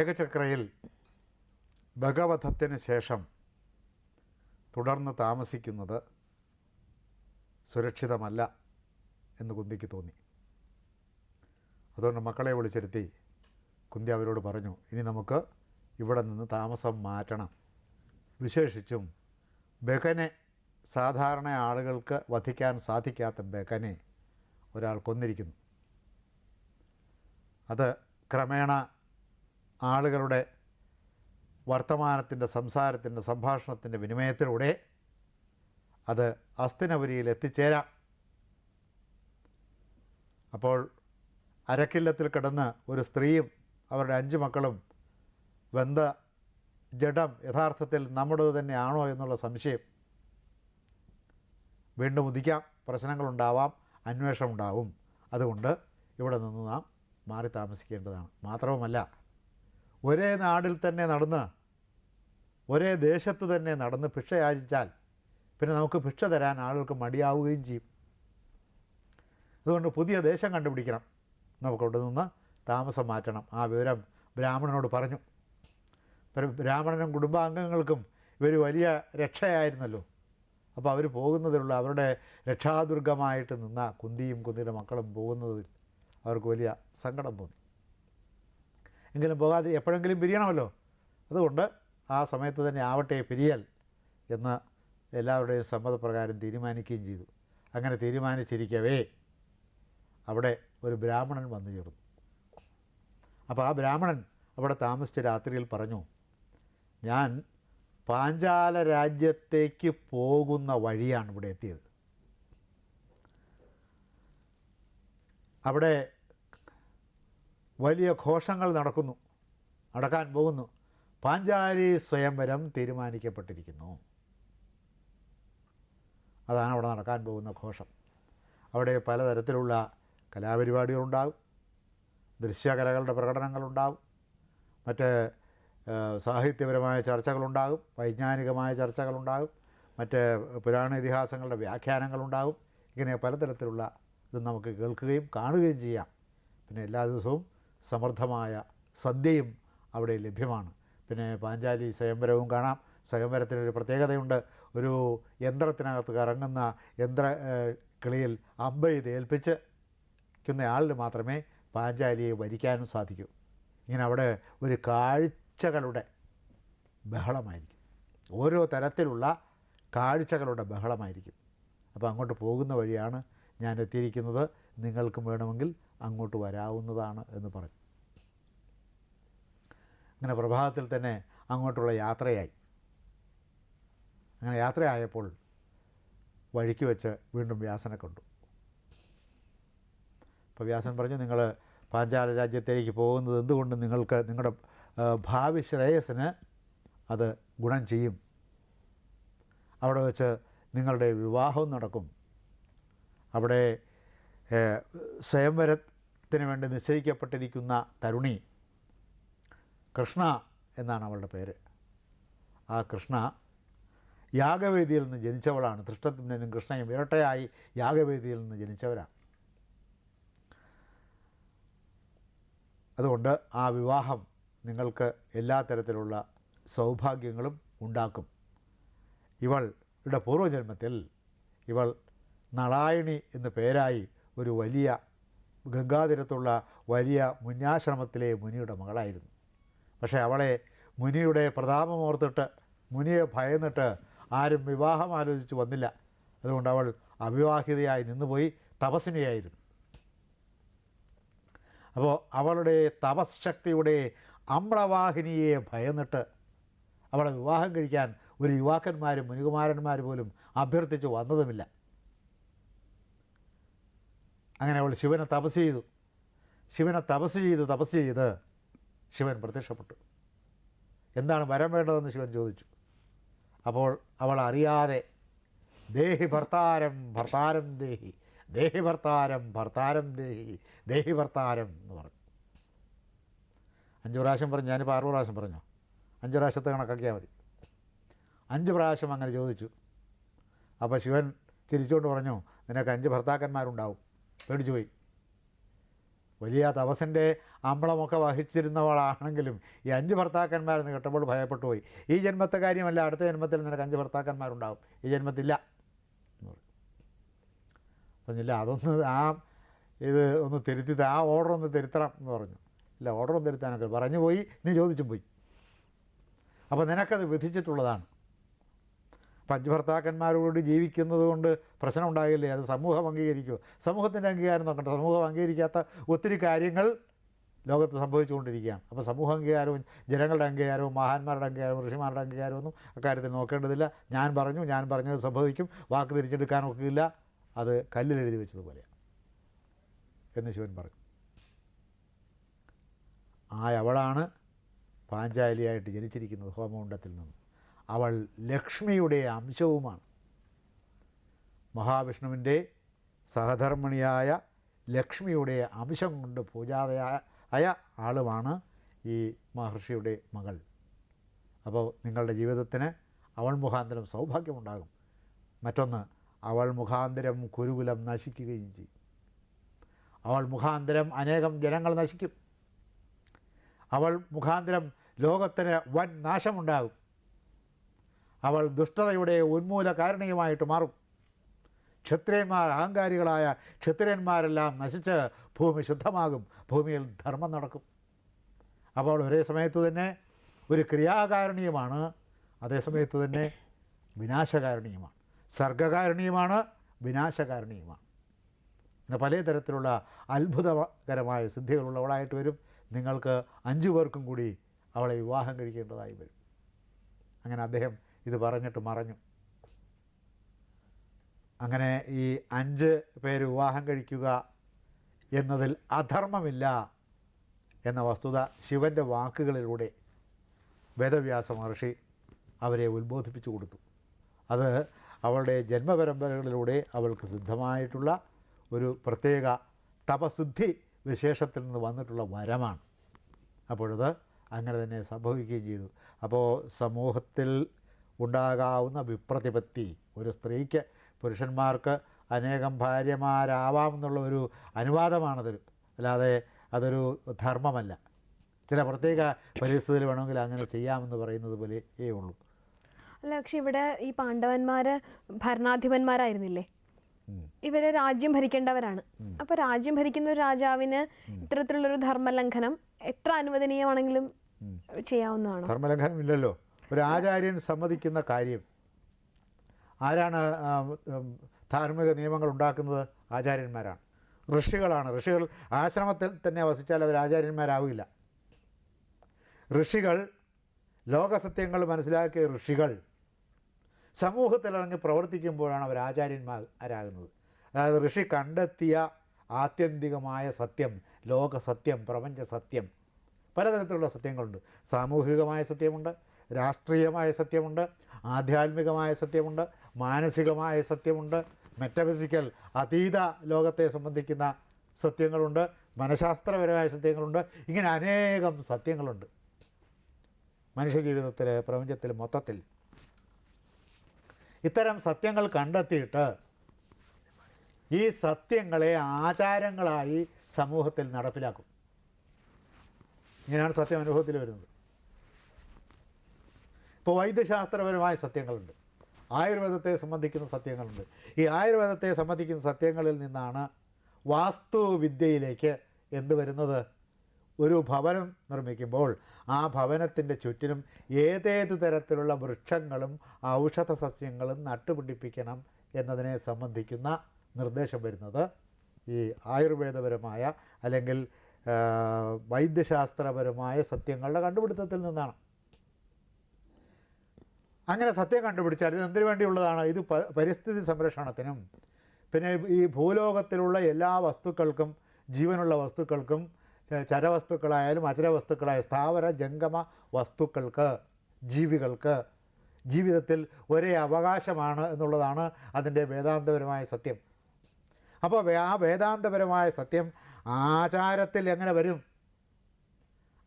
ഏകചക്രയിൽ ഭഗവധത്തിന് ശേഷം തുടർന്ന് താമസിക്കുന്നത് സുരക്ഷിതമല്ല എന്ന് കുന്തിക്ക് തോന്നി. അതുകൊണ്ട് മക്കളെ വിളിച്ചിരുത്തി കുന്തി അവരോട് പറഞ്ഞു ഇനി നമുക്ക് ഇവിടെ നിന്ന് താമസം മാറ്റണം. വിശേഷിച്ചും ബഹനെ സാധാരണ ആളുകൾക്ക് വധിക്കാൻ സാധിക്കാത്ത ബഹനെ ഒരാൾ കൊന്നിരിക്കുന്നു. അത് ക്രമേണ ആളുകളുടെ വർത്തമാനത്തിന്റെ സംസാരത്തിന്റെ സംഭാഷണത്തിന്റെ വിനിമയത്തിലൂടെ അത് അസ്ഥിനപുരിയിൽ എത്തിച്ചേരാം. അപ്പോൾ അരക്കില്ലത്തിൽ കിടന്ന് ഒരു സ്ത്രീയും അവരുടെ അഞ്ച് മക്കളും വെന്ത ജഡം യഥാർത്ഥത്തിൽ നമ്മുടേത് തന്നെയാണോ എന്നുള്ള സംശയം വീണ്ടും ഉദിക്കാം. പ്രശ്നങ്ങളുണ്ടാവാം അന്വേഷണം ഉണ്ടാവും അതുകൊണ്ട് ഇവിടെ നിന്ന് നാം മാറി താമസിക്കേണ്ടതാണ് മാത്രവുമല്ല ഒരേ നാടിൽ തന്നെ നടന്ന് ഒരേ ദേശത്ത് തന്നെ നടന്ന് ഭിക്ഷ യാചിച്ചാൽ പിന്നെ നമുക്ക് ഭിക്ഷ തരാൻ ആളുകൾക്ക് മടിയാവുകയും ചെയ്യും. അതുകൊണ്ട് പുതിയ ദേശം കണ്ടുപിടിക്കണം. നമുക്കവിടെ നിന്ന് താമസം മാറ്റണം. ആ വിവരം ബ്രാഹ്മണനോട് പറഞ്ഞു. ബ്രാഹ്മണനും കുടുംബാംഗങ്ങൾക്കും ഇവർ വലിയ രക്ഷയായിരുന്നല്ലോ. അപ്പോൾ അവർ പോകുന്നതിലുള്ള അവരുടെ രക്ഷാദുർഗമായിട്ട് നിന്ന കുന്തിയും കുന്തിയുടെ മക്കളും പോകുന്നതിൽ അവർക്ക് വലിയ സങ്കടം തോന്നി. എങ്കിലും പോകാതെ എപ്പോഴെങ്കിലും പിരിയണമല്ലോ. അതുകൊണ്ട് ആ സമയത്ത് തന്നെ ആവട്ടെ പിരിയൽ എന്ന് എല്ലാവരുടെയും സമ്മതപ്രകാരം തീരുമാനിക്കുകയും ചെയ്തു. അങ്ങനെ തീരുമാനിച്ചിരിക്കവേ അവിടെ ഒരു ബ്രാഹ്മണൻ വന്നു ചേർന്നു. അപ്പോൾ ആ ബ്രാഹ്മണൻ അവിടെ താമസിച്ച രാത്രിയിൽ പറഞ്ഞു ഞാൻ പാഞ്ചാല രാജ്യത്തേക്ക് പോകുന്ന വഴിയാണ് ഇവിടെ എത്തിയത്. അവിടെ വലിയ ഘോഷങ്ങൾ നടക്കുന്നു നടക്കാൻ പോകുന്നു. പാഞ്ചാലി സ്വയംവരം തീരുമാനിക്കപ്പെട്ടിരിക്കുന്നു. അതാണ് അവിടെ നടക്കാൻ പോകുന്ന ഘോഷം. അവിടെ പലതരത്തിലുള്ള കലാപരിപാടികളുണ്ടാകും ദൃശ്യകലകളുടെ പ്രകടനങ്ങളുണ്ടാകും മറ്റ് സാഹിത്യപരമായ ചർച്ചകളുണ്ടാകും വൈജ്ഞാനികമായ ചർച്ചകളുണ്ടാകും മറ്റ് പുരാണ ഇതിഹാസങ്ങളുടെ വ്യാഖ്യാനങ്ങളുണ്ടാകും. ഇങ്ങനെ പലതരത്തിലുള്ള ഇത് നമുക്ക് കേൾക്കുകയും കാണുകയും ചെയ്യാം. പിന്നെ എല്ലാ ദിവസവും സമൃദ്ധമായ സദ്യയും അവിടെ ലഭ്യമാണ്. പിന്നെ പാഞ്ചാലി സ്വയംവരവും കാണാം. സ്വയംവരത്തിനൊരു പ്രത്യേകതയുണ്ട്. ഒരു യന്ത്രത്തിനകത്ത് കറങ്ങുന്ന യന്ത്ര കിളിയിൽ അമ്പ ഇത് ഏൽപ്പിച്ച് ആളിന് മാത്രമേ പാഞ്ചാലിയെ വരിക്കാനും സാധിക്കൂ. ഇങ്ങനെ അവിടെ ഒരു കാഴ്ചകളുടെ ബഹളമായിരിക്കും. ഓരോ തരത്തിലുള്ള കാഴ്ചകളുടെ ബഹളമായിരിക്കും. അപ്പോൾ അങ്ങോട്ട് പോകുന്ന വഴിയാണ് ഞാൻ എത്തിയിരിക്കുന്നത്. നിങ്ങൾക്കും വേണമെങ്കിൽ അങ്ങോട്ട് വരാവുന്നതാണ് എന്ന് പറഞ്ഞു. അങ്ങനെ പ്രഭാതത്തിൽ തന്നെ അങ്ങോട്ടുള്ള യാത്രയായി. അങ്ങനെ യാത്രയായപ്പോൾ വഴിക്ക് വെച്ച് വീണ്ടും വ്യാസനെ കണ്ടു. അപ്പോൾ വ്യാസൻ പറഞ്ഞു നിങ്ങൾ പാഞ്ചാല രാജ്യത്തേക്ക് പോകുന്നത് എന്തുകൊണ്ട് നിങ്ങൾക്ക് നിങ്ങളുടെ ഭാവി ശ്രേയസ്സിന് അത് ഗുണം ചെയ്യും? അവിടെ വെച്ച് നിങ്ങളുടെ വിവാഹവും നടക്കും. അവിടെ ഏ, സ്വയംവരത്തിന് വേണ്ടി നിശ്ചയിക്കപ്പെട്ടിരിക്കുന്ന തരുണി കൃഷ്ണ എന്നാണ് അവളുടെ പേര്. ആ കൃഷ്ണ യാഗവേദിയിൽ നിന്ന് ജനിച്ചവളാണ്. തൃഷ്ടത്തിനും കൃഷ്ണയും ഇരട്ടയായി യാഗവേദിയിൽ നിന്ന് ജനിച്ചവരാണ്. അതുകൊണ്ട് ആ വിവാഹം നിങ്ങൾക്ക് എല്ലാ തരത്തിലുള്ള സൗഭാഗ്യങ്ങളും ഉണ്ടാക്കും. ഇവളുടെ പൂർവജന്മത്തിൽ ഇവൾ നളായണി എന്ന പേരായി ഒരു വലിയ ഗംഗാതീരത്തുള്ള വലിയ മുന്നാശ്രമത്തിലെ മുനിയുടെ മകളായിരുന്നു. പക്ഷേ അവളെ മുനിയുടെ പ്രതാപമോർത്തിട്ട് മുനിയെ ഭയന്നിട്ട് ആരും വിവാഹം ആലോചിച്ച് വന്നില്ല. അതുകൊണ്ട് അവൾ അവിവാഹിതയായി നിന്നുപോയി തപസ്വിനിയായിരുന്നു അപ്പോൾ അവളുടെ തപശക്തിയുടെ അമ്ലവാഹിനിയെ ഭയന്നിട്ട് അവളെ വിവാഹം കഴിക്കാൻ ഒരു യുവാക്കന്മാരും മുനികുമാരന്മാർ പോലും അഭ്യർത്ഥിച്ച് വന്നതുമില്ല. അങ്ങനെ അവൾ ശിവനെ തപസ് ചെയ്തു. ശിവനെ തപസ് ചെയ്ത് തപസ് ചെയ്ത് ശിവൻ പ്രത്യക്ഷപ്പെട്ടു. എന്താണ് വരം വേണ്ടതെന്ന് ശിവൻ ചോദിച്ചു. അപ്പോൾ അവൾ അറിയാതെ ദേഹി ഭർത്താരം ഭർത്താരം ദേഹി ദേഹി ഭർത്താരം ഭർത്താരം ദേഹി ദേഹി ഭർത്താരം എന്ന് പറഞ്ഞു. അഞ്ച് പ്രാവശ്യം പറഞ്ഞു ഞാനിപ്പോൾ ആറു പ്രാവശ്യം പറഞ്ഞു? അഞ്ച് പ്രാവശ്യത്തെ കണക്കാക്കിയാൽ മതി. അഞ്ച് പ്രാവശ്യം അങ്ങനെ ചോദിച്ചു. അപ്പോൾ ശിവൻ ചിരിച്ചുകൊണ്ട് പറഞ്ഞു നിനക്ക് അഞ്ച് ഭർത്താക്കന്മാരുണ്ടാവും. പേടിച്ചു പോയി. വലിയ തപസിന്റെ അമ്പളമൊക്കെ വഹിച്ചിരുന്നവളാണെങ്കിലും ഈ അഞ്ച് ഭർത്താക്കന്മാരെന്ന് കേട്ടപ്പോൾ ഭയപ്പെട്ടു പോയി. ഈ ജന്മത്തെ കാര്യമല്ല അടുത്ത ജന്മത്തിൽ നിനക്ക് അഞ്ച് ഭർത്താക്കന്മാരുണ്ടാവും. ഈ ജന്മത്തില്ല. പറഞ്ഞില്ല അതൊന്ന് ആ ഇത് ഒന്ന് തിരുത്തി ആ ഓർഡർ ഒന്ന് തിരുത്തണം എന്ന് പറഞ്ഞു. ഇല്ല ഓർഡർ ഒന്ന് തിരുത്താനൊക്കെ പറഞ്ഞു പോയി നീ ചോദിച്ചും പോയി. അപ്പോൾ നിനക്കത് വിധിച്ചിട്ടുള്ളതാണ്. അഞ്ച് ജീവിക്കുന്നത് കൊണ്ട് പ്രശ്നം ഉണ്ടാകില്ലേ അത് സമൂഹം അംഗീകരിക്കുമോ സമൂഹത്തിന്റെ അംഗീകാരം നോക്കണ്ട. സമൂഹം അംഗീകരിക്കാത്ത ഒത്തിരി കാര്യങ്ങൾ ലോകത്ത് സംഭവിച്ചുകൊണ്ടിരിക്കുകയാണ്. അപ്പോൾ സമൂഹ അംഗീകാരവും ജനങ്ങളുടെ അംഗീകാരവും മഹാന്മാരുടെ അംഗീകാരവും ഋഷിമാരുടെ അംഗീകാരമൊന്നും അക്കാര്യത്തിൽ നോക്കേണ്ടതില്ല. ഞാൻ പറഞ്ഞു ഞാൻ പറഞ്ഞത് സംഭവിക്കും. വാക്ക് തിരിച്ചെടുക്കാൻ ഒക്കില്ല അത് കല്ലിൽ എഴുതി വെച്ചതുപോലെയാണ് എന്ന് ശിവൻ പറഞ്ഞു. ആ അവളാണ് പാഞ്ചാലിയായിട്ട് ജനിച്ചിരിക്കുന്നത് ഹോമകുണ്ടത്തിൽ നിന്ന്. അവൾ ലക്ഷ്മിയുടെ അംശവുമാണ്. മഹാവിഷ്ണുവിന്റെ സഹധർമ്മിണിയായ ലക്ഷ്മിയുടെ അംശം കൊണ്ട് പൂജാതയായ ആളുമാണ് ഈ മഹർഷിയുടെ മകൾ. അപ്പോൾ നിങ്ങളുടെ ജീവിതത്തിന് അവൾ മുഖാന്തരം സൗഭാഗ്യമുണ്ടാകും. മറ്റൊന്ന് അവൾ മുഖാന്തരം കുരുകുലം നശിക്കുകയും ചെയ്യും. അവൾ മുഖാന്തരം അനേകം ജനങ്ങൾ നശിക്കും. അവൾ മുഖാന്തരം ലോകത്തിന് വൻ നാശമുണ്ടാകും. അവൾ ദുഷ്ടതയുടെ ഉന്മൂല കാരണീയമായിട്ട് മാറും. ക്ഷത്രിയന്മാർ അഹങ്കാരികളായ ക്ഷത്രിയന്മാരെല്ലാം നശിച്ച് ഭൂമി ശുദ്ധമാകും. ഭൂമിയിൽ ധർമ്മം നടക്കും. അപ്പോൾ ഒരേ സമയത്ത് തന്നെ ഒരു ക്രിയാകാരണീയമാണ്. അതേസമയത്ത് തന്നെ വിനാശകാരണീയമാണ്. സർഗകാരണീയമാണ് വിനാശകാരണീയമാണ്. ഇന്ന് പല തരത്തിലുള്ള അത്ഭുതകരമായ സിദ്ധികളുള്ളവളായിട്ട് വരും. നിങ്ങൾക്ക് അഞ്ചു പേർക്കും കൂടി അവളെ വിവാഹം കഴിക്കേണ്ടതായി വരും. അങ്ങനെ അദ്ദേഹം ഇത് പറഞ്ഞിട്ട് മറഞ്ഞു. അങ്ങനെ ഈ അഞ്ച് പേര് വിവാഹം കഴിക്കുക എന്നതിൽ അധർമ്മമില്ല എന്ന വസ്തുത ശിവന്റെ വാക്കുകളിലൂടെ വേദവ്യാസ മഹർഷി അവരെ ഉത്ബോധിപ്പിച്ചു കൊടുത്തു. അത് അവളുടെ ജന്മപരമ്പരകളിലൂടെ അവൾക്ക് സിദ്ധമായിട്ടുള്ള ഒരു പ്രത്യേക തപശുദ്ധി വിശേഷത്തിൽ നിന്ന് വന്നിട്ടുള്ള വരമാണ്. അപ്പോഴത് അങ്ങനെ തന്നെ സംഭവിക്കുകയും ചെയ്തു. അപ്പോൾ സമൂഹത്തിൽ ഉണ്ടാകാവുന്ന വിപ്രതിപത്തി. ഒരു സ്ത്രീക്ക് പുരുഷന്മാർക്ക് അനേകം ഭാര്യമാരാവാം എന്നുള്ള ഒരു അനുവാദമാണത് അല്ലാതെ അതൊരു ധർമ്മമല്ല. ചില പ്രത്യേക പരിസ്ഥിതിയിൽ വേണമെങ്കിൽ അങ്ങനെ ചെയ്യാമെന്ന് പറയുന്നത് പോലെയേ ഉള്ളൂ. അല്ല പക്ഷെ ഇവിടെ ഈ പാണ്ഡവന്മാർ ഭരണാധിപന്മാരായിരുന്നില്ലേ? ഇവരെ ഇവർ രാജ്യം ഭരിക്കേണ്ടവരാണ്. അപ്പൊ രാജ്യം ഭരിക്കുന്ന ഒരു രാജാവിന് ഇത്തരത്തിലുള്ളൊരു ധർമ്മലംഘനം എത്ര അനുവദനീയമാണെങ്കിലും ചെയ്യാവുന്നതാണ്? ധർമ്മലംഘനം ഇല്ലല്ലോ. ഒരു ആചാര്യൻ സമ്മതിക്കുന്ന കാര്യം. ആരാണ് ധാർമ്മിക നിയമങ്ങൾ ഉണ്ടാക്കുന്നത്? ആചാര്യന്മാരാണ്. ഋഷികളാണ്. ഋഷികൾ ആശ്രമത്തിൽ തന്നെ വസിച്ചാൽ അവർ ആചാര്യന്മാരാവില്ല. ഋഷികൾ ലോകസത്യങ്ങൾ മനസ്സിലാക്കിയ ഋഷികൾ സമൂഹത്തിലിറങ്ങി പ്രവർത്തിക്കുമ്പോഴാണ് അവർ ആചാര്യന്മാരാകുന്നത് അതായത് ഋഷി കണ്ടെത്തിയ ആത്യന്തികമായ സത്യം ലോകസത്യം പ്രപഞ്ച സത്യം പലതരത്തിലുള്ള സത്യങ്ങളുണ്ട്. സാമൂഹികമായ സത്യമുണ്ട് രാഷ്ട്രീയമായ സത്യമുണ്ട് ആധ്യാത്മികമായ സത്യമുണ്ട് മാനസികമായ സത്യമുണ്ട് മെറ്റഫിസിക്കൽ അതീത ലോകത്തെ സംബന്ധിക്കുന്ന സത്യങ്ങളുണ്ട് മനഃശാസ്ത്രപരമായ സത്യങ്ങളുണ്ട് ഇങ്ങനെ അനേകം സത്യങ്ങളുണ്ട്. മനുഷ്യജീവിതത്തിൽ പ്രപഞ്ചത്തിൽ മൊത്തത്തിൽ ഇത്തരം സത്യങ്ങൾ കണ്ടെത്തിയിട്ട് ഈ സത്യങ്ങളെ ആചാരങ്ങളായി സമൂഹത്തിൽ നടപ്പിലാക്കും. ഇങ്ങനെയാണ് സത്യം അനുഭവത്തിൽ വരുന്നത്. ഇപ്പോൾ വൈദ്യശാസ്ത്രപരമായ സത്യങ്ങളുണ്ട്. ആയുർവേദത്തെ സംബന്ധിക്കുന്ന സത്യങ്ങളുണ്ട്. ഈ ആയുർവേദത്തെ സംബന്ധിക്കുന്ന സത്യങ്ങളിൽ നിന്നാണ് വാസ്തുവിദ്യയിലേക്ക് എന്ത് വരുന്നത്? ഒരു ഭവനം നിർമ്മിക്കുമ്പോൾ ആ ഭവനത്തിന്റെ ചുറ്റിനും ഏതേത് തരത്തിലുള്ള വൃക്ഷങ്ങളും ഔഷധ സസ്യങ്ങളും നട്ടുപിടിപ്പിക്കണം എന്നതിനെ സംബന്ധിക്കുന്ന നിർദ്ദേശം വരുന്നത്. ഈ ആയുർവേദപരമായ അല്ലെങ്കിൽ വൈദ്യശാസ്ത്രപരമായ സത്യങ്ങളുടെ കണ്ടുപിടുത്തത്തിൽ നിന്നാണ്. അങ്ങനെ സത്യം കണ്ടുപിടിച്ചാൽ ഇത് എന്തിനു വേണ്ടിയുള്ളതാണ്? ഇത് പരിസ്ഥിതി സംരക്ഷണത്തിനും. പിന്നെ ഈ ഭൂലോകത്തിലുള്ള എല്ലാ വസ്തുക്കൾക്കും ജീവനുള്ള വസ്തുക്കൾക്കും ചരവസ്തുക്കളായാലും അചരവസ്തുക്കളായാലും സ്ഥാവര ജംഗമ വസ്തുക്കൾക്ക് ജീവികൾക്ക് ജീവിതത്തിൽ ഒരേ അവകാശമാണ് എന്നുള്ളതാണ് അതിന്റെ വേദാന്തപരമായ സത്യം. അപ്പോൾ ആ വേദാന്തപരമായ സത്യം ആചാരത്തിൽ എങ്ങനെ വരും?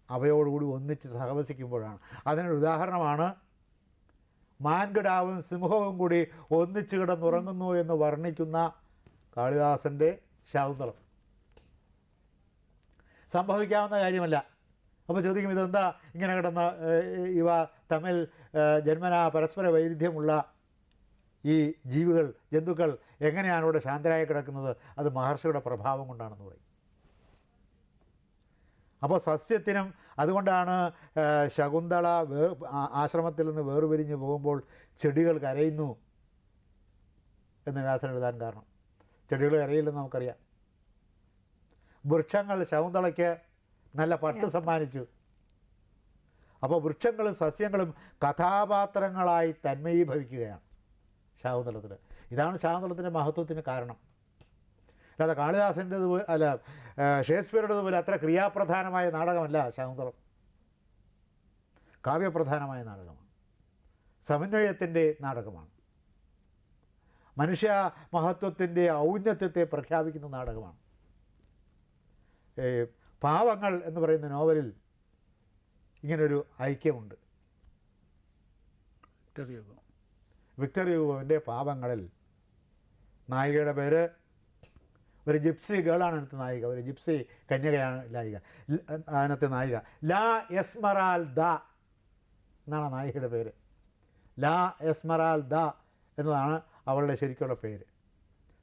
അവയോടുകൂടി ഒന്നിച്ച് സഹവസിക്കുമ്പോഴാണ്. അതിനൊരു ഉദാഹരണമാണ് മാൻകിടാവും സിംഹവും കൂടി ഒന്നിച്ചു കിടന്നുറങ്ങുന്നു എന്ന് വർണിക്കുന്ന കാളിദാസന്റെ ശാകുന്തളം. സംഭവിക്കാവുന്ന കാര്യമല്ല. അപ്പോൾ ചോദിക്കും ഇതെന്താ ഇങ്ങനെ കിടന്ന ഇവ തമ്മിൽ ജന്മനാ പരസ്പര വൈരുദ്ധ്യമുള്ള ഈ ജീവികൾ ജന്തുക്കൾ എങ്ങനെയാണ് ഇവിടെ ശാന്തരായി കിടക്കുന്നത്? അത് മഹർഷിയുടെ പ്രഭാവം കൊണ്ടാണെന്ന് പറയും. അപ്പോൾ സസ്യത്തിനും അതുകൊണ്ടാണ് ശകുന്തള വേ ആശ്രമത്തിൽ നിന്ന് വേർപിരിഞ്ഞ് പോകുമ്പോൾ ചെടികൾ കരയുന്നു എന്ന് വ്യാസൻ എഴുതാൻ കാരണം. ചെടികൾ കരയില്ലെന്ന് നമുക്കറിയാം. വൃക്ഷങ്ങൾ ശകുന്തളയ്ക്ക് നല്ല പട്ട് സമ്മാനിച്ചു. അപ്പോൾ വൃക്ഷങ്ങളും സസ്യങ്ങളും കഥാപാത്രങ്ങളായി തന്മയീഭവിക്കുകയാണ് ശാകുന്തളത്തിൽ ഇതാണ് ശാകുന്തളത്തിന്റെ മഹത്വത്തിന് കാരണം. കാളിദാസന്റെത് പോലെ അല്ല ഷേക്സ്പിയറുടേതുപോലെ അത്ര ക്രിയാപ്രധാനമായ നാടകമല്ല ശാകുന്തളം. കാവ്യപ്രധാനമായ നാടകമാണ്. സമന്വയത്തിന്റെ നാടകമാണ്. മനുഷ്യ മഹത്വത്തിന്റെ ഔന്നത്യത്തെ പ്രഖ്യാപിക്കുന്ന നാടകമാണ്. പാവങ്ങൾ എന്ന് പറയുന്ന നോവലിൽ ഇങ്ങനൊരു ഐക്യമുണ്ട്. വിക്ടർ യുഗോ വിക്ടർ യുഗോവിന്റെ പാവങ്ങളിൽ നായികയുടെ പേര് ഒരു ജിപ്സി ഗേളാണ് അതിനകത്ത് നായിക ഒരു ജിപ്സി കന്യകയാണ് നായിക. അതിനകത്തെ നായിക. ലാ എസ്മറാൽ ദ എന്നാണ് നായികയുടെ പേര്. ലാ എസ്മറാൽ ദ എന്നതാണ് അവളുടെ ശരിക്കുള്ള പേര്.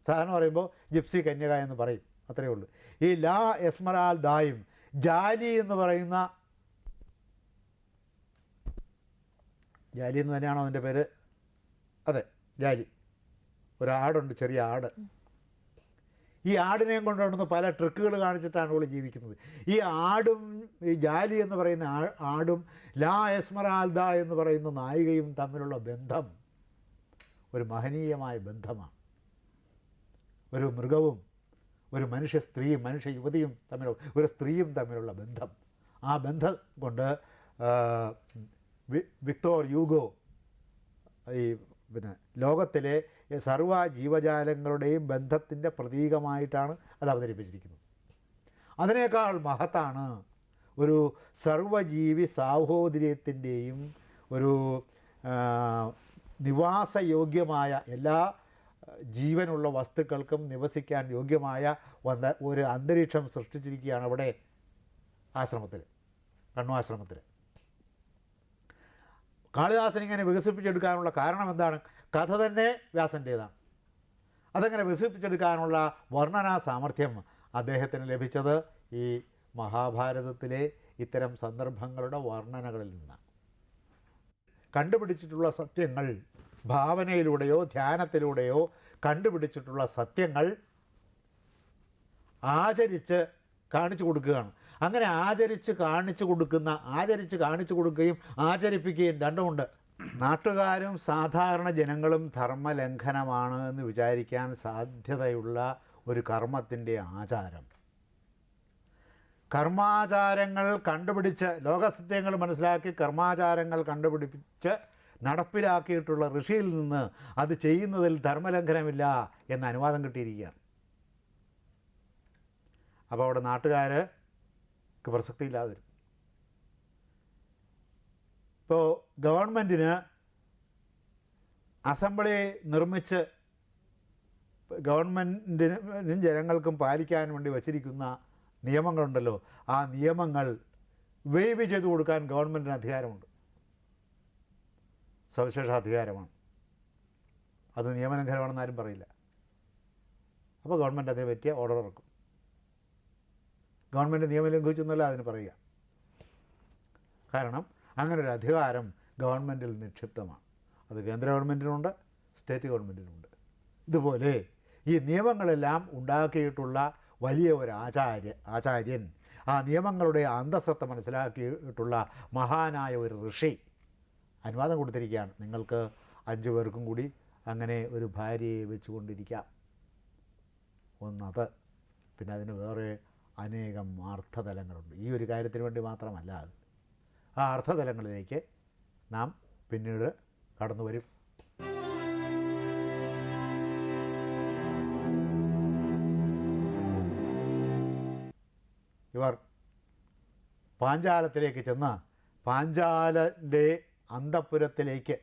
സാധാരണ പറയുമ്പോൾ ജിപ്സി കന്യക എന്ന് പറയും അത്രയേ ഉള്ളൂ. ഈ ലാ എസ്മറാൽ ദായും ജാലി എന്ന് പറയുന്ന ജാലി എന്ന് തന്നെയാണോ അതിന്റെ പേര്? അതെ ജാലി. ഒരാടുണ്ട് ചെറിയ ആട്. ഈ ആടിനെയും കൊണ്ടുവന്ന് പല ട്രിക്കുകൾ കാണിച്ചിട്ടാണ് ഇവിടെ ജീവിക്കുന്നത്. ഈ ആടും ഈ ജാലി എന്ന് പറയുന്ന ആടും ലാ എസ്മറാൽദ എന്ന് പറയുന്ന നായികയും തമ്മിലുള്ള ബന്ധം ഒരു മഹനീയമായ ബന്ധമാണ്. ഒരു മൃഗവും ഒരു മനുഷ്യ സ്ത്രീയും മനുഷ്യ യുവതിയും തമ്മിലുള്ള ഒരു സ്ത്രീയും തമ്മിലുള്ള ബന്ധം. ആ ബന്ധം കൊണ്ട് വിക്ടോർ യൂഗോ ഈ പിന്നെ ലോകത്തിലെ സർവ ജീവജാലങ്ങളുടെയും ബന്ധത്തിന്റെ പ്രതീകമായിട്ടാണ് അത് അവതരിപ്പിച്ചിരിക്കുന്നത്. അതിനേക്കാൾ മഹത്താണ് ഒരു സർവജീവി സാഹോദര്യത്തിന്റെയും ഒരു നിവാസയോഗ്യമായ എല്ലാ ജീവനുള്ള വസ്തുക്കൾക്കും നിവസിക്കാൻ യോഗ്യമായ വന്ന ഒരു അന്തരീക്ഷം സൃഷ്ടിച്ചിരിക്കുകയാണ് അവിടെ ആശ്രമത്തിൽ കണ്ണു കാളിദാസൻ ഇങ്ങനെ വികസിപ്പിച്ചെടുക്കാനുള്ള കാരണം എന്താണ്? കഥ തന്നെ വ്യാസന്റേതാണ്. അതങ്ങനെ വികസിപ്പിച്ചെടുക്കാനുള്ള വർണനാ സാമർഥ്യം അദ്ദേഹത്തിന് ലഭിച്ചത് ഈ മഹാഭാരതത്തിലെ ഇത്തരം സന്ദർഭങ്ങളുടെ വർണനകളിൽ നിന്നാണ്. കണ്ടുപിടിച്ചിട്ടുള്ള സത്യങ്ങൾ ഭാവനയിലൂടെയോ ധ്യാനത്തിലൂടെയോ കണ്ടുപിടിച്ചിട്ടുള്ള സത്യങ്ങൾ ആചരിച്ച് കാണിച്ചു കൊടുക്കുകയാണ്. അങ്ങനെ ആചരിച്ച് കാണിച്ചു കൊടുക്കുന്ന ആചരിച്ച് കാണിച്ചു കൊടുക്കുകയും ആചരിപ്പിക്കുകയും രണ്ടുമുണ്ട്. നാട്ടുകാരും സാധാരണ ജനങ്ങളും ധർമ്മലംഘനമാണ് എന്ന് വിചാരിക്കാൻ സാധ്യതയുള്ള ഒരു കർമ്മത്തിന്റെ ആചാരം. കർമാചാരങ്ങൾ കണ്ടുപിടിച്ച് ലോകസത്യങ്ങൾ മനസ്സിലാക്കി കർമാചാരങ്ങൾ കണ്ടുപിടിച്ച് നടപ്പിലാക്കിയിട്ടുള്ള ഋഷിയിൽ നിന്ന് അത് ചെയ്യുന്നതിൽ ധർമ്മലംഘനമില്ല എന്ന അനുവാദം കിട്ടിയിരിക്കുകയാണ്. അപ്പോൾ അവിടെ നാട്ടുകാർക്ക് പ്രസക്തിയില്ലാതെ വരും. ഇപ്പോൾ ഗവൺമെന്റിന് അസംബ്ലി നിർമ്മിച്ച് ഗവൺമെന്റിനും ജനങ്ങൾക്കും പാലിക്കാൻ വേണ്ടി വച്ചിരിക്കുന്ന നിയമങ്ങളുണ്ടല്ലോ. ആ നിയമങ്ങൾ വേവ് ചെയ്തു കൊടുക്കാൻ ഗവൺമെന്റിന് അധികാരമുണ്ട്. സവിശേഷ അധികാരമാണ്. അത് നിയമലംഘനമാണെന്ന് ആരും പറയില്ല. അപ്പോൾ ഗവൺമെന്റ് അതിനെ പറ്റിയ ഓർഡർ ഇറക്കും. ഗവൺമെന്റ് നിയമം ലംഘിച്ചു എന്നല്ല അതിന് പറയുക. കാരണം അങ്ങനെ ഒരു അധികാരം ഗവൺമെന്റിൽ നിക്ഷിപ്തമാണ്. അത് കേന്ദ്ര ഗവൺമെന്റിനുണ്ട് സ്റ്റേറ്റ് ഗവൺമെന്റിനുണ്ട്. ഇതുപോലെ ഈ നിയമങ്ങളെല്ലാം ഉണ്ടാക്കിയിട്ടുള്ള വലിയ ഒരു ആചാര്യ ആചാര്യൻ ആ നിയമങ്ങളുടെ അന്തസ്സത്ത മനസ്സിലാക്കിയിട്ടുള്ള മഹാനായ ഒരു ഋഷി അനുവാദം കൊടുത്തിരിക്കുകയാണ്. നിങ്ങൾക്ക് അഞ്ചു പേർക്കും കൂടി അങ്ങനെ ഒരു ഭാര്യയെ വെച്ചുകൊണ്ടിരിക്കാം. ഒന്നത്. പിന്നെ അതിന് വേറെ അനേകം അർത്ഥതലങ്ങളുണ്ട്. ഈ ഒരു കാര്യത്തിന് വേണ്ടി മാത്രമല്ല അത്. ആ അർത്ഥതലങ്ങളിലേക്ക് നാം പിന്നീട് കടന്നു വരും. ഇവർ പാഞ്ചാലത്തിലേക്ക് ചെന്ന് പാഞ്ചാലന്റെ അന്തപുരത്തിലേക്ക്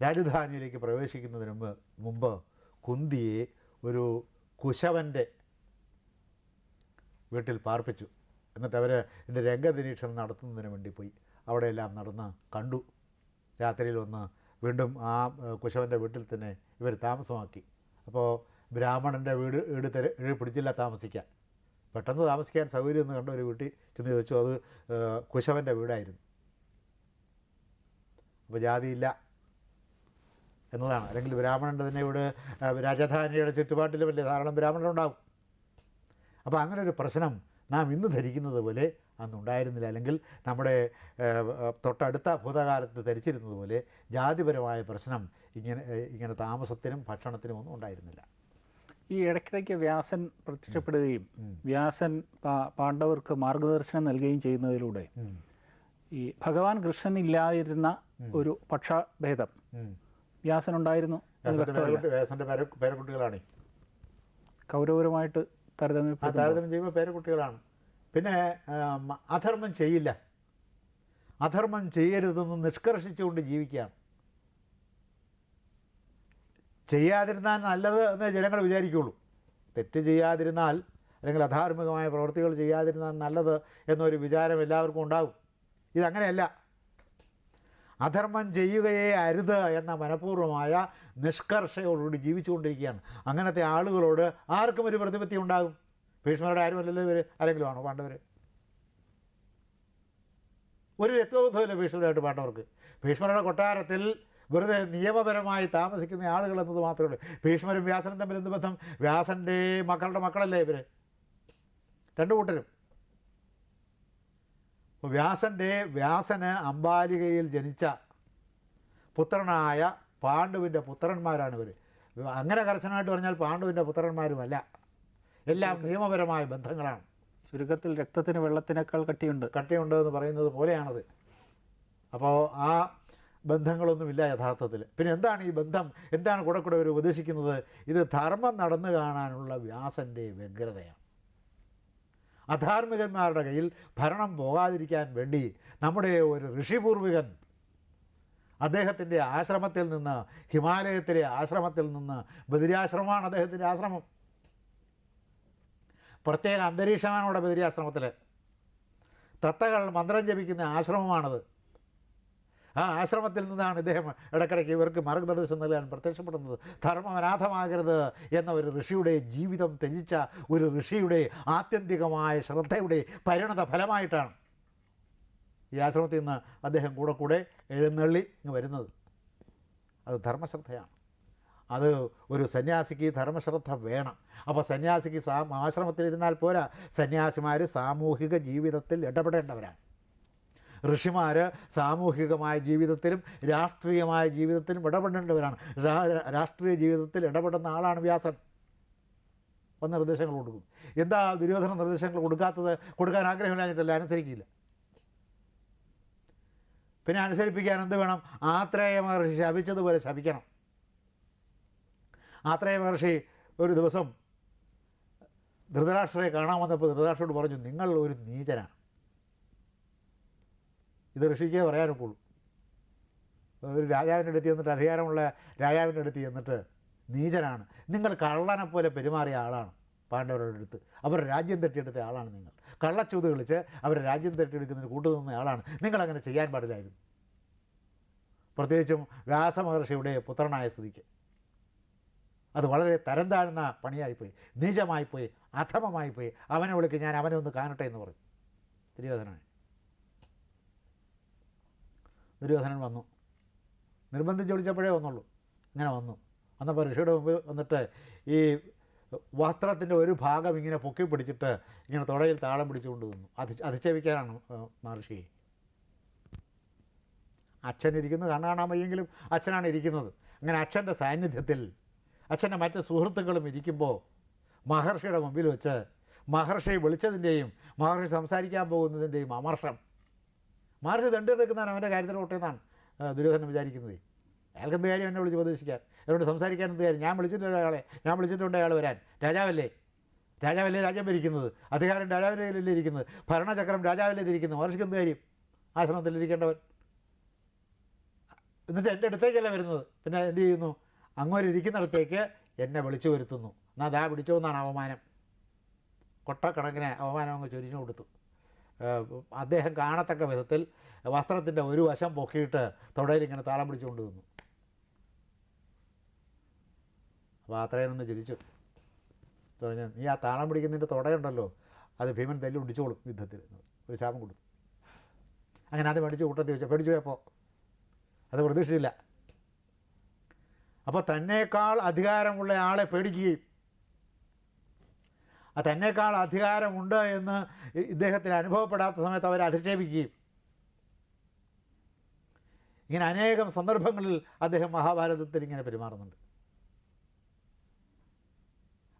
രാജധാനിയിലേക്ക് പ്രവേശിക്കുന്നതിന് മുമ്പ് മുമ്പ് കുന്തിയെ ഒരു കുശവന്റെ വീട്ടിൽ പാർപ്പിച്ചു. എന്നിട്ട് അവർ ഇതിന്റെ രംഗനിരീക്ഷണം നടത്തുന്നതിന് വേണ്ടി പോയി. അവിടെയെല്ലാം നടന്ന് കണ്ടു. രാത്രിയിൽ വന്ന് വീണ്ടും ആ കുശവന്റെ വീട്ടിൽ തന്നെ ഇവർ താമസമാക്കി. അപ്പോൾ ബ്രാഹ്മണന്റെ വീട് വീട് തെര പിടിച്ചില്ല താമസിക്കാൻ. പെട്ടെന്ന് താമസിക്കാൻ സൗകര്യം എന്ന് കണ്ട ഒരു വീട്ടിൽ ചെന്ന് ചോദിച്ചു അത് കുശവന്റെ വീടായിരുന്നു. അപ്പോൾ ജാതിയില്ല. എന്നതാണ്. അല്ലെങ്കിൽ ബ്രാഹ്മണന്റെ തന്നെ ഇവിടെ രാജധാനിയുടെ ചുറ്റുപാട്ടിൽ വലിയ ധാരാളം ബ്രാഹ്മണരുണ്ടാവും. അപ്പോൾ അങ്ങനെ ഒരു പ്രശ്നം നാം ഇന്ന് ധരിക്കുന്നത് പോലെ അന്നുണ്ടായിരുന്നില്ല. അല്ലെങ്കിൽ നമ്മുടെ തൊട്ടടുത്ത ഭൂതകാലത്ത് ധരിച്ചിരുന്നത് പോലെ ജാതിപരമായ പ്രശ്നം ഇങ്ങനെ ഇങ്ങനെ താമസത്തിനും ഭക്ഷണത്തിനും ഒന്നും ഉണ്ടായിരുന്നില്ല. ഈ ഇടയ്ക്കിടയ്ക്ക് വ്യാസൻ പ്രത്യക്ഷപ്പെടുകയും വ്യാസൻ പാണ്ഡവർക്ക് മാർഗദർശനം നൽകുകയും ചെയ്യുന്നതിലൂടെ ഈ ഭഗവാൻ കൃഷ്ണൻ ഇല്ലാതിരുന്ന ഒരു പക്ഷഭേദം. വ്യാസൻ ഉണ്ടായിരുന്നു പേര പേരക്കുട്ടികളാണ്. കൗരവരുമായിട്ട് താരതമ്യപ്പെടുത്തുന്നു താരതമ്യം ചെയ്യുമ്പോൾ പേരക്കുട്ടികളാണ് പിന്നെ അധർമ്മം ചെയ്യില്ല. അധർമ്മം ചെയ്യരുതെന്ന് നിഷ്കർഷിച്ചുകൊണ്ട് ജീവിക്കുകയാണ്. ചെയ്യാതിരുന്നാൽ നല്ലത് എന്ന് ജനങ്ങൾ വിചാരിക്കുള്ളൂ. തെറ്റ് ചെയ്യാതിരുന്നാൽ അല്ലെങ്കിൽ അധാർമികമായ പ്രവൃത്തികൾ ചെയ്യാതിരുന്നാൽ നല്ലത് എന്നൊരു വിചാരം എല്ലാവർക്കും ഉണ്ടാകും. ഇതങ്ങനെയല്ല. അധർമ്മം ചെയ്യുകയേ അരുത് എന്ന മനഃപൂർവമായ നിഷ്കർഷയോടുകൂടി ജീവിച്ചുകൊണ്ടിരിക്കുകയാണ്. അങ്ങനത്തെ ആളുകളോട് ആർക്കും ഒരു പ്രതിപത്തി ഉണ്ടാകും. ഭീഷ്മരുടെ ആരുമല്ലല്ലോ ഇവർ ആരെങ്കിലും ആണോ പാണ്ഡവർ ഒരു രക്തബോധമില്ല ഭീഷ്മരായിട്ട് പാണ്ഡവർക്ക്. ഭീഷ്മരുടെ കൊട്ടാരത്തിൽ വെറുതെ നിയമപരമായി താമസിക്കുന്ന ആളുകൾ എന്നത് മാത്രമേ ഉള്ളൂ. ഭീഷ്മരും വ്യാസനും തമ്മിൽ എന്ത് ബന്ധം? വ്യാസന്റെ മക്കളുടെ മക്കളല്ലേ ഇവർ രണ്ടു കൂട്ടരും. അപ്പോൾ വ്യാസന്റെ വ്യാസന് അംബാലികയിൽ ജനിച്ച പുത്രനായ പാണ്ഡുവിന്റെ പുത്രന്മാരാണ് ഇവർ അങ്ങനെ കർശനമായിട്ട് പറഞ്ഞാൽ പാണ്ഡുവിന്റെ പുത്രന്മാരുമല്ല. എല്ലാം നിയമപരമായ ബന്ധങ്ങളാണ്. ചുരുക്കത്തിൽ രക്തത്തിന് വെള്ളത്തിനേക്കാൾ കട്ടിയുണ്ട്. കട്ടിയുണ്ട് എന്ന് പറയുന്നത് പോലെയാണത്. അപ്പോൾ ആ ബന്ധങ്ങളൊന്നുമില്ല യഥാർത്ഥത്തിൽ. പിന്നെ എന്താണ് ഈ ബന്ധം? എന്താണ് കൂടെ കൂടെ ഒരു ഉപദേശിക്കുന്നത്? ഇത് ധർമ്മം നടന്നു കാണാനുള്ള വ്യാസന്റെ വ്യഗ്രതയാണ്. അധാർമികന്മാരുടെ കയ്യിൽ ഭരണം പോകാതിരിക്കാൻ വേണ്ടി നമ്മുടെ ഒരു ഋഷിപൂർവികൻ അദ്ദേഹത്തിന്റെ ആശ്രമത്തിൽ നിന്ന് ഹിമാലയത്തിലെ ആശ്രമത്തിൽ നിന്ന് ബദിരാശ്രമമാണ് അദ്ദേഹത്തിന്റെ ആശ്രമം. പ്രത്യേക അന്തരീക്ഷമാണ് അവിടെ ബദിരാശ്രമത്തിൽ തത്തകൾ മന്ത്രം ജപിക്കുന്ന ആശ്രമമാണത്. ആ ആശ്രമത്തിൽ നിന്നാണ് ഇദ്ദേഹം ഇടയ്ക്കിടയ്ക്ക് ഇവർക്ക് മാർഗനിർദ്ദേശം നൽകാൻ പ്രത്യക്ഷപ്പെടുന്നത്. ധർമ്മം അനാഥമാകരുത് എന്ന ഒരു ഋഷിയുടെ ജീവിതം ത്യജിച്ച ഒരു ഋഷിയുടെ ആത്യന്തികമായ ശ്രദ്ധയുടെ പരിണത ഫലമായിട്ടാണ് ഈ ആശ്രമത്തിൽ നിന്ന് അദ്ദേഹം കൂടെ കൂടെ എഴുന്നള്ളി വരുന്നത്. അത് ധർമ്മശ്രദ്ധയാണ്. അത് ഒരു സന്യാസിക്ക് ധർമ്മശ്രദ്ധ വേണം. അപ്പോൾ സന്യാസിക്ക് സാ ആശ്രമത്തിലിരുന്നാൽ പോരാ. സന്യാസിമാർ സാമൂഹിക ജീവിതത്തിൽ ഇടപെടേണ്ടവരാണ്. ഋഷിമാർ സാമൂഹികമായ ജീവിതത്തിലും രാഷ്ട്രീയമായ ജീവിതത്തിലും ഇടപെടേണ്ടവരാണ്. രാഷ്ട്രീയ ജീവിതത്തിൽ ഇടപെടുന്ന ആളാണ് വ്യാസൻ. വന്ന നിർദ്ദേശങ്ങൾ കൊടുക്കും. എന്താ ദുര്യോധന നിർദ്ദേശങ്ങൾ കൊടുക്കാത്തത്? കൊടുക്കാൻ ആഗ്രഹമില്ലാഞ്ഞിട്ടല്ല അനുസരിക്കില്ല. പിന്നെ അനുസരിപ്പിക്കാൻ എന്ത് വേണം? ആത്രേയ മഹർഷി ശപിച്ചതുപോലെ ശപിക്കണം. ആത്രേയ മഹർഷി ഒരു ദിവസം ധൃതരാഷ്ട്രയെ കാണാൻ വന്നപ്പോൾ ധൃതരാഷ്ട്രോട് പറഞ്ഞു നിങ്ങൾ ഒരു നീചനാണ്. ഇത് ഋഷിക്കേ പറയാനൊക്കുള്ളൂ ഒരു രാജാവിന്റെ അടുത്ത് ചെന്നിട്ട് അധികാരമുള്ള രാജാവിന്റെ അടുത്ത് ചെന്നിട്ട് നീചനാണ്. നിങ്ങൾ കള്ളനെ പോലെ പെരുമാറിയ ആളാണ് പാണ്ഡവരുടെ അടുത്ത്. അവരുടെ രാജ്യം തട്ടിയെടുത്ത ആളാണ് നിങ്ങൾ. കള്ളച്ചൂത് കളിച്ച് അവരെ രാജ്യം തട്ടിയെടുക്കുന്നതിന് കൂട്ടുനിന്ന ആളാണ്. നിങ്ങളങ്ങനെ ചെയ്യാൻ പാടില്ലായിരുന്നു. പ്രത്യേകിച്ചും വ്യാസമഹർഷിയുടെ പുത്രനായ സ്ഥിതിക്ക് അത് വളരെ തരം താഴ്ന്ന പണിയായിപ്പോയി. നീചമായിപ്പോയി അധമമായിപ്പോയി. അവനെ വിളിക്ക് ഞാൻ അവനെ ഒന്ന് കാണട്ടെ എന്ന് പറഞ്ഞു. ദുര്യോധനൻ ദുര്യോധനൻ വന്നു. നിർബന്ധിച്ച് വിളിച്ചപ്പോഴേ വന്നുള്ളൂ. ഇങ്ങനെ വന്നു. വന്നപ്പോൾ ഋഷിയുടെ മുമ്പിൽ വന്നിട്ട് ഈ വസ്ത്രത്തിന്റെ ഒരു ഭാഗം ഇങ്ങനെ പൊക്കി പിടിച്ചിട്ട് ഇങ്ങനെ തുടയിൽ താളം പിടിച്ചുകൊണ്ട് വന്നു അധി അധിക്ഷേപിക്കാനാണ് മഹർഷി. അച്ഛൻ ഇരിക്കുന്നത് കാണാൻ വയ്യെങ്കിലും അച്ഛനാണ് ഇരിക്കുന്നത്. അങ്ങനെ അച്ഛന്റെ സാന്നിധ്യത്തിൽ അച്ഛന്റെ മറ്റ് സുഹൃത്തുക്കളും ഇരിക്കുമ്പോൾ മഹർഷിയുടെ മുമ്പിൽ വെച്ച് മഹർഷി വിളിച്ചതിന്റെയും മഹർഷി സംസാരിക്കാൻ പോകുന്നതിന്റെയും അമർഷം മഹർഷി ദണ്ടെടുക്കുന്നതാണ് അവന്റെ കാര്യത്തിൽ ഒട്ടേന്നാണ് ദുര്യോധനൻ വിചാരിക്കുന്നത്. അയാൾക്ക് എന്ത് കാര്യം എന്നെ വിളിച്ച് ഉപദേശിക്കാൻ? എന്നോട് സംസാരിക്കാൻ എന്ത് കാര്യം? ഞാൻ വിളിച്ചിട്ടുണ്ട് അയാളെ ഞാൻ വിളിച്ചിട്ടുണ്ട് അയാൾ വരാൻ. രാജാവല്ലേ? രാജാവല്ലേ രാജ്യം ഭരിക്കുന്നത്? അധികാരം രാജാവിന്റെ കയ്യിലല്ലേ ഇരിക്കുന്നത്? ഭരണചക്രം രാജാവല്ലേ ഇരിക്കുന്നത് മഹർഷിക്ക് എന്ത് കാര്യം? ആശ്രമത്തിലിരിക്കേണ്ടവൻ എന്നിട്ട് എന്റെ അടുത്തേക്കല്ല വരുന്നത്? പിന്നെ എന്ത് ചെയ്യുന്നു? അങ്ങോട്ട് ഇരിക്കുന്നിടത്തേക്ക് എന്നെ വിളിച്ചു വരുത്തുന്നു. എന്നാൽ ദാ പിടിച്ചോ എന്നാണ് അവമാനം. കൊട്ടക്കണക്കിന് അവമാനം അങ്ങ് ചൊരിഞ്ഞു കൊടുത്തു. അദ്ദേഹം കാണത്തക്ക വിധത്തിൽ വസ്ത്രത്തിന്റെ ഒരു വശം പൊക്കിയിട്ട് തൊടയിൽ ഇങ്ങനെ താളം പിടിച്ചുകൊണ്ട് നിന്നു. അപ്പോൾ അത്രയൊന്ന് ചിരിച്ചു. പറഞ്ഞു നീ ആ താളം പിടിക്കുന്നതിന്റെ തുടയുണ്ടല്ലോ. അത് ഭീമൻ തല്ലി ഒടിച്ചോളും യുദ്ധത്തിൽ. ഒരു ശാപം കൊടുത്തു. അങ്ങനെ അത് മേടിച്ച് കൂട്ടത്തിൽ വെച്ചു പേടിച്ചു പോയപ്പോൾ അത് പ്രതീക്ഷിച്ചില്ല. അപ്പോൾ തന്നേക്കാൾ അധികാരമുള്ള ആളെ പേടിക്കുകയും തന്നേക്കാൾ അധികാരമുണ്ട് എന്ന് ഇദ്ദേഹത്തിന് അനുഭവപ്പെടാത്ത സമയത്ത് അവരെ അധിക്ഷേപിക്കുകയും. ഇങ്ങനെ അനേകം സന്ദർഭങ്ങളിൽ അദ്ദേഹം മഹാഭാരതത്തിൽ ഇങ്ങനെ പെരുമാറുന്നുണ്ട്.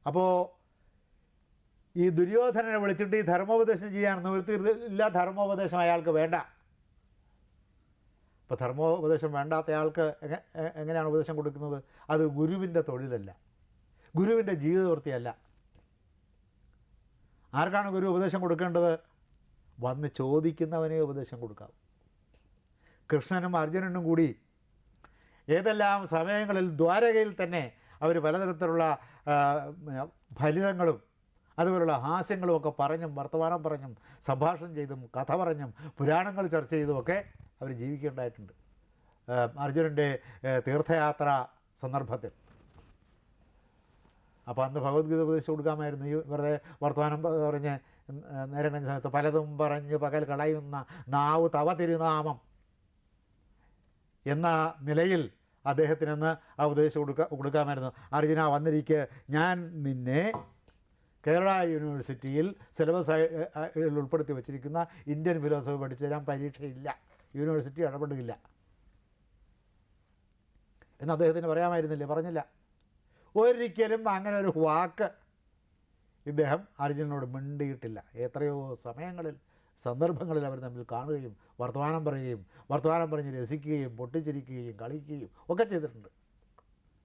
അപ്പോൾ ഈ ദുര്യോധനനെ വിളിച്ചിട്ട് ഈ ധർമ്മോപദേശം ചെയ്യാൻ നിവൃത്തി ഇല്ല ധർമ്മോപദേശം അയാൾക്ക് വേണ്ട. അപ്പോൾ ധർമ്മോപദേശം വേണ്ടാത്ത ആൾക്ക് എങ്ങനെയാണ് ഉപദേശം കൊടുക്കുന്നത്? അത് ഗുരുവിന്റെ തൊഴിലല്ല. ഗുരുവിന്റെ ജീവിതവൃത്തിയല്ല. ആർക്കാണ് ഗുരു ഉപദേശം കൊടുക്കേണ്ടത്? വന്ന് ചോദിക്കുന്നവനെ ഉപദേശം കൊടുക്കാം. കൃഷ്ണനും അർജുനനും കൂടി ഏതെല്ലാം സമയങ്ങളിൽ ദ്വാരകയിൽ തന്നെ അവർ പലതരത്തിലുള്ള ഫലിതങ്ങളും അതുപോലുള്ള ഹാസ്യങ്ങളും ഒക്കെ പറഞ്ഞും വർത്തമാനം പറഞ്ഞും സംഭാഷണം ചെയ്തും കഥ പറഞ്ഞും പുരാണങ്ങൾ ചർച്ച ചെയ്തുമൊക്കെ അവർ ജീവിക്കേണ്ടതായിട്ടുണ്ട്. അർജുനന്റെ തീർത്ഥയാത്ര സന്ദർഭത്തിൽ. അപ്പോൾ അന്ന് ഭഗവത്ഗീത ഉപദേശിച്ച് കൊടുക്കാമായിരുന്നു. ഈ വെറുതെ വർത്തമാനം പറഞ്ഞ് നേരം കഴിഞ്ഞ സമയത്ത് പലതും പറഞ്ഞ് പകൽ കളയുന്ന നാവ് തവ തിരുനാമം എന്ന നിലയിൽ അദ്ദേഹത്തിനെന്ന് ആ ഉപദേശം കൊടുക്ക കൊടുക്കാമായിരുന്നു. അർജുന വന്നിരിക്കെ. ഞാൻ നിന്നെ കേരള യൂണിവേഴ്സിറ്റിയിൽ സിലബസ് ഉൾപ്പെടുത്തി വച്ചിരിക്കുന്ന ഇന്ത്യൻ ഫിലോസഫി പഠിച്ചു തരാൻ പരീക്ഷയില്ല. യൂണിവേഴ്സിറ്റി ഇടപെടുകയില്ല. എന്ന് അദ്ദേഹത്തിന് പറയാമായിരുന്നില്ലേ? പറഞ്ഞില്ല. ഒരിക്കലും അങ്ങനെ ഒരു വാക്ക് ഇദ്ദേഹം അർജുനനോട് മിണ്ടിയിട്ടില്ല. എത്രയോ സമയങ്ങളിൽ സന്ദർഭങ്ങളിൽ അവർ തമ്മിൽ കാണുകയും വർത്തമാനം പറയുകയും വർത്തമാനം പറഞ്ഞ് രസിക്കുകയും പൊട്ടിച്ചിരിക്കുകയും കളിക്കുകയും ഒക്കെ ചെയ്തിട്ടുണ്ട്.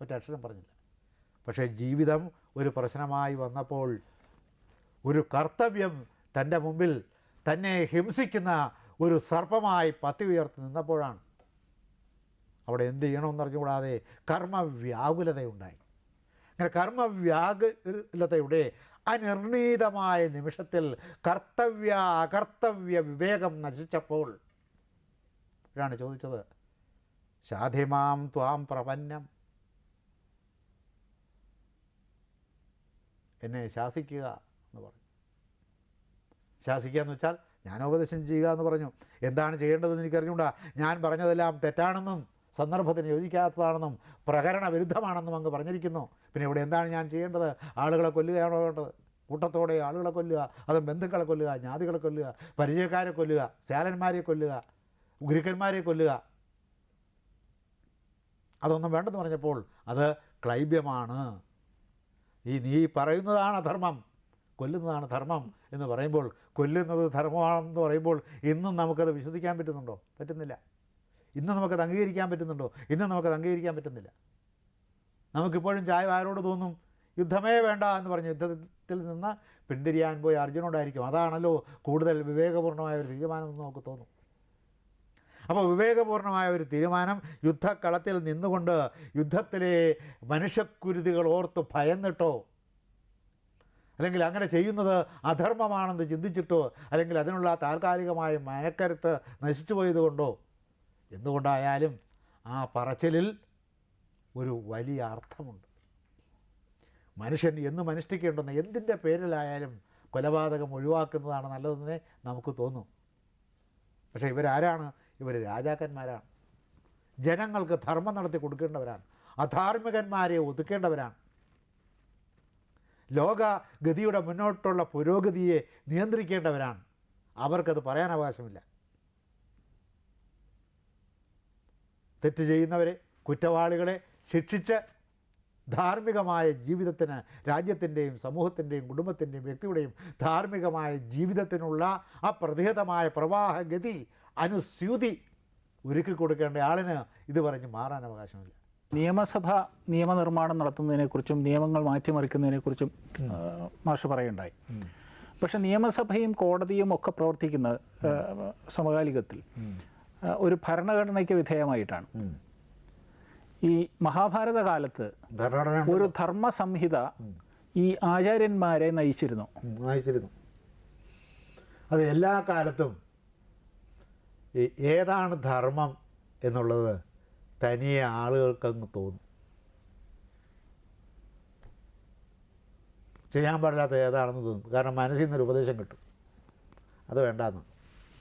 ഒറ്റക്ഷരം പറഞ്ഞില്ല. പക്ഷേ ജീവിതം ഒരു പ്രശ്നമായി വന്നപ്പോൾ ഒരു കർത്തവ്യം തന്റെ മുമ്പിൽ തന്നെ ഹിംസിക്കുന്ന ഒരു സർപ്പമായി പത്തി ഉയർത്തി നിന്നപ്പോഴാണ് അവിടെ എന്ത് ചെയ്യണമെന്നറിഞ്ഞുകൂടാതെ കർമ്മ കർമ്മവ്യാകുലതയുണ്ടായി. അങ്ങനെ കർമ്മവ്യാകുലതയുടെ അനിർണീതമായ നിമിഷത്തിൽ കർത്തവ്യ അകർത്തവ്യ വിവേകം നശിച്ചപ്പോൾ ഇവരാണ് ചോദിച്ചത്. ശാധിമാം ത്വാം പ്രപന്നം. എന്നെ ശാസിക്കുക എന്ന് പറഞ്ഞു. ശാസിക്കുക എന്ന് വെച്ചാൽ ഞാൻ ഉപദേശം ചെയ്യുക എന്ന് പറഞ്ഞു. എന്താണ് ചെയ്യേണ്ടതെന്ന് എനിക്കറിഞ്ഞുകൂടാ ഞാൻ പറഞ്ഞതെല്ലാം തെറ്റാണെന്നും സന്ദർഭത്തിന് യോജിക്കാത്തതാണെന്നും പ്രകരണ വിരുദ്ധമാണെന്നും അങ്ങ് പറഞ്ഞിരിക്കുന്നു. പിന്നെ ഇവിടെ എന്താണ് ഞാൻ ചെയ്യേണ്ടത്? ആളുകളെ കൊല്ലുകയാണോ വേണ്ടത്? കൂട്ടത്തോടെ ആളുകളെ കൊല്ലുക അതും ബന്ധുക്കളെ കൊല്ലുക ജ്ഞാതികളെ കൊല്ലുക പരിചയക്കാരെ കൊല്ലുക സേലന്മാരെ കൊല്ലുക ഗുരുക്കന്മാരെ കൊല്ലുക. അതൊന്നും വേണ്ടെന്ന് പറഞ്ഞപ്പോൾ അത് ക്ലൈബ്യമാണ്. ഈ നീ പറയുന്നതാണ് ധർമ്മം കൊല്ലുന്നതാണ് ധർമ്മം എന്ന് പറയുമ്പോൾ കൊല്ലുന്നത് ധർമ്മമാണെന്ന് പറയുമ്പോൾ ഇന്നും നമുക്കത് വിശ്വസിക്കാൻ പറ്റുന്നുണ്ടോ? പറ്റുന്നില്ല. ഇന്ന് നമുക്കത് അംഗീകരിക്കാൻ പറ്റുന്നുണ്ടോ? ഇന്ന് നമുക്കത് അംഗീകരിക്കാൻ പറ്റുന്നില്ല. നമുക്കിപ്പോഴും ചായ ആരോട് തോന്നും? യുദ്ധമേ വേണ്ട എന്ന് പറഞ്ഞ് യുദ്ധത്തിൽ നിന്ന് പിന്തിരിയാൻ പോയി അർജുനോടായിരിക്കും. അതാണല്ലോ കൂടുതൽ വിവേകപൂർണമായ ഒരു തീരുമാനം എന്ന് നമുക്ക് തോന്നും. അപ്പോൾ വിവേകപൂർണമായ ഒരു തീരുമാനം യുദ്ധക്കളത്തിൽ നിന്നുകൊണ്ട് യുദ്ധത്തിലെ മനുഷ്യക്കുരുതികൾ ഓർത്ത് ഭയന്നിട്ടോ? അല്ലെങ്കിൽ അങ്ങനെ ചെയ്യുന്നത് അധർമ്മമാണെന്ന് ചിന്തിച്ചിട്ടോ? അല്ലെങ്കിൽ അതിനുള്ള താൽക്കാലികമായ മനക്കരുത്ത് നശിച്ചു പോയതുകൊണ്ടോ? എന്തുകൊണ്ടായാലും ആ പറച്ചിലിൽ ഒരു വലിയ അർത്ഥമുണ്ട്. മനുഷ്യൻ എന്നും അനുഷ്ഠിക്കേണ്ടുന്ന എന്തിന്റെ പേരിലായാലും കൊലപാതകം ഒഴിവാക്കുന്നതാണ് നല്ലതെന്നേ നമുക്ക് തോന്നും. പക്ഷേ ഇവരാരാണ്? ഇവർ രാജാക്കന്മാരാണ്. ജനങ്ങൾക്ക് ധർമ്മം നടത്തി കൊടുക്കേണ്ടവരാണ്. അധാർമികന്മാരെ ഒതുക്കേണ്ടവരാണ്. ലോകഗതിയുടെ മുന്നോട്ടുള്ള പുരോഗതിയെ നിയന്ത്രിക്കേണ്ടവരാണ്. അവർക്കത് പറയാൻ അവകാശമില്ല. തെറ്റ് ചെയ്യുന്നവരെ കുറ്റവാളികളെ ശിക്ഷിച്ച് ധാർമ്മികമായ ജീവിതത്തിന് രാജ്യത്തിന്റെയും സമൂഹത്തിന്റെയും കുടുംബത്തിന്റെയും വ്യക്തിയുടെയും ധാർമ്മികമായ ജീവിതത്തിനുള്ള ആ പ്രതിഹതമായ പ്രവാഹഗതി അനുസ്യൂതി ഒരുക്കി കൊടുക്കേണ്ട ആളിന് ഇത് പറഞ്ഞ് മാറാൻ അവകാശമില്ല. നിയമസഭ നിയമനിർമ്മാണം നടത്തുന്നതിനെക്കുറിച്ചും നിയമങ്ങൾ മാറ്റിമറിക്കുന്നതിനെക്കുറിച്ചും മാഷ് പറയുണ്ടായി. പക്ഷെ നിയമസഭയും കോടതിയും ഒക്കെ പ്രവർത്തിക്കുന്നത് സമകാലികത്തിൽ ഒരു ഭരണഘടനയ്ക്ക് വിധേയമായിട്ടാണ്. ഈ മഹാഭാരത കാലത്ത് ഒരു ധർമ്മ സംഹിത ഈ ആചാര്യന്മാരെ നയിച്ചിരുന്നു. നയിച്ചിരുന്നു. അത് എല്ലാ കാലത്തും ഏതാണ് ധർമ്മം എന്നുള്ളത് തനിയെ ആളുകൾക്കങ്ങ് തോന്നും. ചെയ്യാൻ പാടില്ലാത്ത ഏതാണെന്ന് തോന്നും. കാരണം മനസ്സിൽ നിന്നൊരു ഉപദേശം കിട്ടും. അത് വേണ്ടാന്ന്.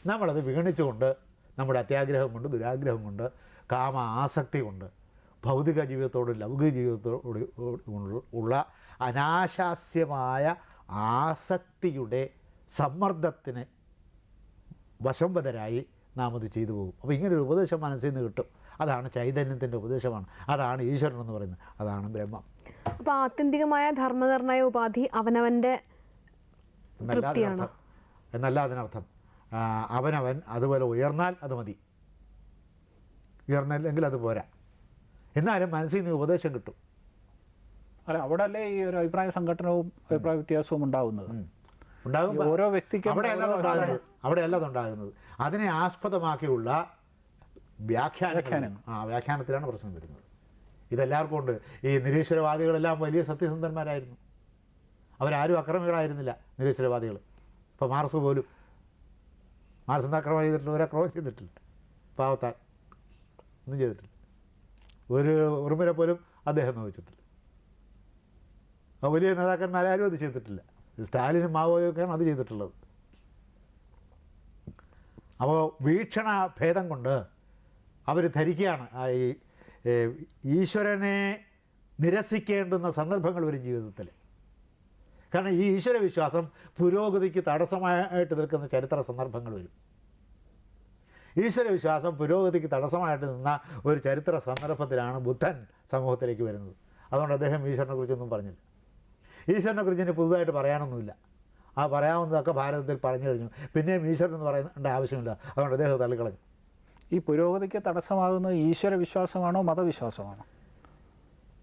നമ്മളത് വീണിച്ചുകൊണ്ട് നമ്മുടെ അത്യാഗ്രഹം കൊണ്ട് ദുരാഗ്രഹം കൊണ്ട് കാമ ആസക്തി കൊണ്ട് ഭൗതിക ജീവിതത്തോട് ലൗകിക ജീവിതത്തോട് ഉള്ള അനാശാസ്യമായ ആസക്തിയുടെ സമ്മർദ്ദത്തിന് വശംവതരായി നാം അത് ചെയ്തു പോകും. അപ്പോൾ ഇങ്ങനെ ഒരു ഉപദേശം മനസ്സിൽ നിന്ന് കിട്ടും. അതാണ് ചൈതന്യത്തിന്റെ ഉപദേശമാണ്. അതാണ് ഈശ്വരൻ എന്ന് പറയുന്നത്. അതാണ് ബ്രഹ്മം. അപ്പോൾ ആത്യന്തികമായ ധർമ്മനിർണയ ഉപാധി അവനവന്റെ എന്നല്ല? അതിനർത്ഥം എന്നല്ല അതിനർത്ഥം ആ, അവനവൻ അതുപോലെ ഉയർന്നാൽ അത് മതി. ഉയർന്നില്ലെങ്കിൽ അത് പോരാ. എന്നാലും മനസ്സിൽ നിന്ന് ഉപദേശം കിട്ടും. അല്ല അവിടെ അല്ലേ ഈ ഒരു അഭിപ്രായ സംഘടനവും അഭിപ്രായ വ്യത്യാസവും ഉണ്ടാകുന്നത് ഉണ്ടാകും. ഓരോ വ്യക്തിക്കും അവിടെ അല്ല ഓരോ ഉണ്ടാകുന്നത്. അവിടെ അല്ലാതെ ഉണ്ടാകുന്നത്. അതിനെ ആസ്പദമാക്കിയുള്ള വ്യാഖ്യാനം ആ വ്യാഖ്യാനത്തിലാണ് പ്രശ്നം വരുന്നത്. ഇതെല്ലാവർക്കും ഉണ്ട്. ഈ നിരീശ്വരവാദികളെല്ലാം വലിയ സത്യസന്ധന്മാരായിരുന്നു. അവരാരും അക്രമികളായിരുന്നില്ല നിരീശ്വരവാദികൾ. ഇപ്പോൾ മാർസ് പോലും എന്താ ചെയ്തിട്ടില്ല ഒരു അക്രമം ചെയ്തിട്ടില്ല. പാവത്താൻ. ഒന്നും ചെയ്തിട്ടില്ല. ഒരു ഉറുമിനെ പോലും അദ്ദേഹം നോവിച്ചിട്ടില്ല. വലിയ നേതാക്കന്മാരാരും അത് ചെയ്തിട്ടില്ല. സ്റ്റാലിനും മാവോയൊക്കെയാണ് അത് ചെയ്തിട്ടുള്ളത്. അപ്പോൾ വീക്ഷണ ഭേദം കൊണ്ട് അവർ ധരിക്കുകയാണ്. ഈ ഈശ്വരനെ നിരസിക്കേണ്ടുന്ന സന്ദർഭങ്ങൾ വരും ജീവിതത്തിൽ കാരണം ഈ ഈശ്വര വിശ്വാസം പുരോഗതിക്ക് തടസ്സമായിട്ട് നിൽക്കുന്ന ചരിത്ര സന്ദർഭങ്ങൾ വരും. ഈശ്വരവിശ്വാസം പുരോഗതിക്ക് തടസ്സമായിട്ട് നിന്ന ഒരു ചരിത്ര സന്ദർഭത്തിലാണ് ബുദ്ധൻ സമൂഹത്തിലേക്ക് വരുന്നത്. അതുകൊണ്ട് അദ്ദേഹം ഈശ്വരനെക്കുറിച്ചൊന്നും പറഞ്ഞില്ല. ഈശ്വരനെ കുറിച്ച് ഇനി പുതുതായിട്ട് പറയാനൊന്നുമില്ല. ആ പറയാവുന്നതൊക്കെ ഭാരതത്തിൽ പറഞ്ഞു കഴിഞ്ഞു. പിന്നെയും ഈശ്വരൻ എന്ന് പറയേണ്ട ആവശ്യമില്ല. അതുകൊണ്ട് അദ്ദേഹം തള്ളിക്കളഞ്ഞു. ഈ പുരോഗതിക്ക് തടസ്സമാകുന്നത് ഈശ്വര വിശ്വാസമാണോ മതവിശ്വാസമാണോ?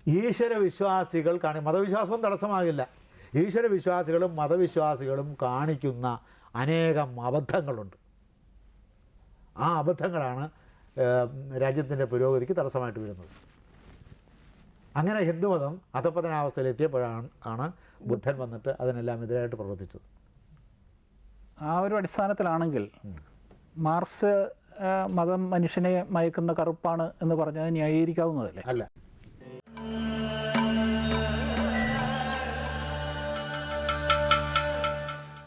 ഈശ്വര വിശ്വാസികൾക്കാണ് കാണി മതവിശ്വാസവും തടസ്സമാകില്ല. ഈശ്വര വിശ്വാസികളും മതവിശ്വാസികളും കാണിക്കുന്ന അനേകം അബദ്ധങ്ങളുണ്ട്. ആ അബദ്ധങ്ങളാണ് രാജ്യത്തിന്റെ പുരോഗതിക്ക് തടസ്സമായിട്ട് വരുന്നത്. അങ്ങനെ ഹിന്ദുമതം അധപ്പതനാവസ്ഥയിലെത്തിയപ്പോഴാണ് ആണ് ബുദ്ധൻ വന്നിട്ട് അതിനെല്ലാം എതിരായിട്ട് പ്രവർത്തിച്ചത്. ആ ഒരു അടിസ്ഥാനത്തിലാണെങ്കിൽ മാർസ് മതം മനുഷ്യനെ മയക്കുന്ന കറുപ്പാണ് എന്ന് പറഞ്ഞത് ന്യായീകരിക്കാവുന്നതല്ലേ? അല്ല.